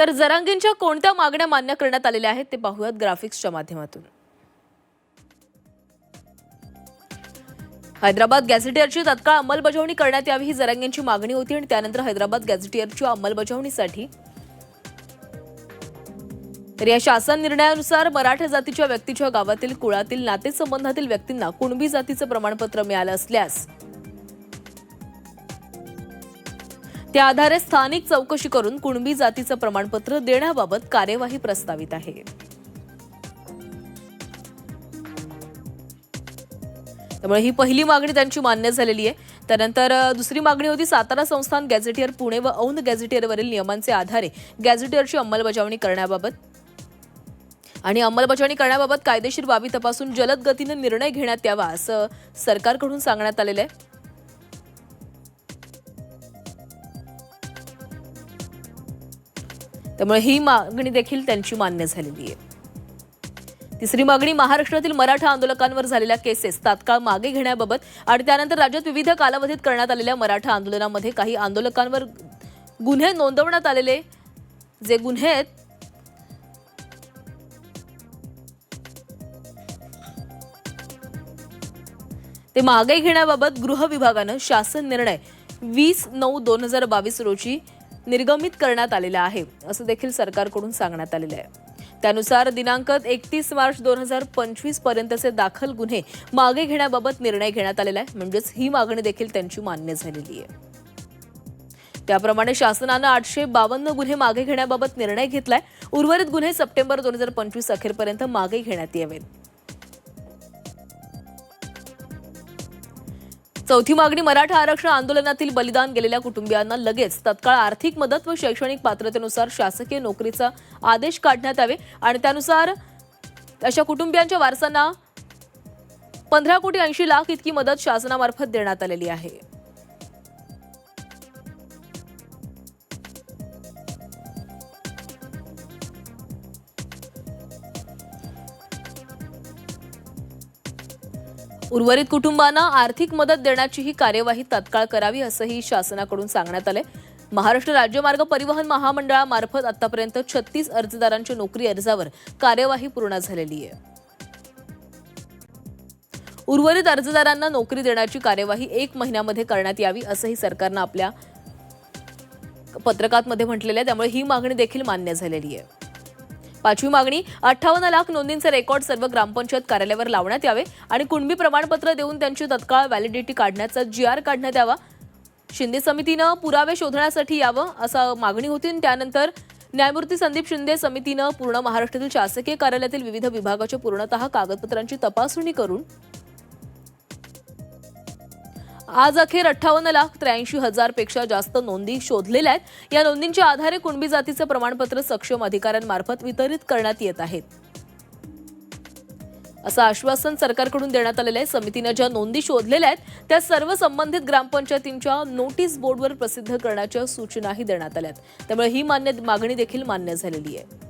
तर जरांगींच्या कोणत्या मागण्या मान्य करण्यात आलेल्या आहेत ते पाहूयात ग्राफिक्सच्या माध्यमातून. हैदराबाद गॅझेटियरची तत्काळ अंमलबजावणी करण्यात यावी ही जरांगींची मागणी होती आणि त्यानंतर हैदराबाद गॅझेटियरच्या अंमलबजावणीसाठी तर या शासन निर्णयानुसार मराठा जातीच्या व्यक्तीच्या गावातील कुळातील नातेसंबंधातील व्यक्तींना कुणबी जातीचं प्रमाणपत्र मिळालं असल्यास त्या आधारे स्थानिक चौकशी करून कुणबी जातीचं प्रमाणपत्र देण्याबाबत कार्यवाही प्रस्तावित आहे. त्यामुळे ही पहिली मागणी त्यांची मान्य झालेली आहे. त्यानंतर दुसरी मागणी होती सातारा संस्थान गॅझेटियर पुणे व औंध गॅझेटियरवरील नियमांचे आधारे गॅझेटियरची अंमलबजावणी करण्याबाबत आणि अंमलबजावणी करण्याबाबत कायदेशीर बाबी तपासून जलद गतीने निर्णय घेण्यात यावा असं सरकारकडून सांगण्यात आलेलं आहे. त्यामुळे ही मागणी देखील त्यांची मान्य झालेली आहे. तिसरी मागणी महाराष्ट्रातील मराठा आंदोलकांवर झालेल्या केसेस तात्काळ मागे घेण्याबाबत आणि त्यानंतर राज्यात विविध कालावधीत करण्यात आलेल्या मराठा आंदोलनामध्ये काही आंदोलकांवर गुन्हे नोंदवण्यात आलेले जे गुन्हे आहेत ते मागे घेण्याबाबत गृह विभागानं शासन निर्णय वीस नऊ दोन हजार बावीस रोजी निर्गमित करण्यात आलेला आहे असं देखील सरकारकडून सांगण्यात आलेलं आहे. त्यानुसार दिनांक एकतीस मार्च दोन हजार पंचवीस पर्यंतचे दाखल गुन्हे मागे घेण्याबाबत निर्णय घेण्यात आलेला आहे म्हणजेच ही मागणी देखील त्यांची मान्य झालेली आहे. त्याप्रमाणे शासनानं आठशे बावन्न गुन्हे मागे घेण्याबाबत निर्णय घेतलाय. उर्वरित गुन्हे सप्टेंबर दोन हजार पंचवीस अखेरपर्यंत मागे घेण्यात यावेत. चौथी मागणी मराठा आरक्षण आंदोलनातील बलिदान गेलेल्या कुटुंबियांना लगेच तत्काळ आर्थिक मदत व शैक्षणिक पात्रतेनुसार शासकीय नोकरीचा आदेश काढण्यात यावे आणि त्यानुसार अशा कुटुंबियांच्या वारसांना पंधरा कोटी ऐंशी लाख इतकी मदत शासनामार्फत देण्यात आलेली आहे. उर्वरित कुटुंबांना आर्थिक मदत देण्याची ही कार्यवाही तत्काळ करावी असंही शासनाकडून सांगण्यात आले महाराष्ट्र राज्यमार्ग परिवहन महामंडळामार्फत आतापर्यंत छत्तीस अर्जदारांच्या नोकरी अर्जावर कार्यवाही पूर्ण झालेली आहे. उर्वरित अर्जदारांना नोकरी देण्याची कार्यवाही एक महिन्यामध्ये करण्यात यावी असंही सरकारनं आपल्या पत्रकात म्हटलेलं आहे. त्यामुळे ही मागणी देखील मान्य झालेली आहे. पाचवी मागणी अठ्ठावन्न लाख नोंदींचे रेकॉर्ड सर्व ग्रामपंचायत कार्यालयावर लावण्यात यावे आणि कुणबी प्रमाणपत्र देऊन त्यांची तत्काळ व्हॅलिडिटी काढण्याचा जी आर काढण्यात यावा. शिंदे समितीनं पुरावे शोधण्यासाठी यावं असं मागणी होती आणि त्यानंतर न्यायमूर्ती संदीप शिंदे समितीनं पूर्ण महाराष्ट्रातील शासकीय कार्यालयातील विविध विभागाच्या पूर्णतः कागदपत्रांची तपासणी करून आज अखेर अठ्ठावन्न लाख त्र्याऐंशी हजारपेक्षा जास्त नोंदी शोधलेल्या आहेत. या नोंदींच्या आधारे कुणबी जातीचं प्रमाणपत्र सक्षम अधिकाऱ्यांमार्फत वितरित करण्यात येत आहेत असं आश्वासन सरकारकडून देण्यात आलेलं आहे. समितीनं ज्या नोंदी शोधलेल्या आहेत त्या सर्व संबंधित ग्रामपंचायतींच्या नोटीस बोर्डवर प्रसिद्ध करण्याच्या सूचनाही देण्यात आल्या आहेत. त्यामुळे ही मान्य मागणी देखील मान्य झालेली आहे.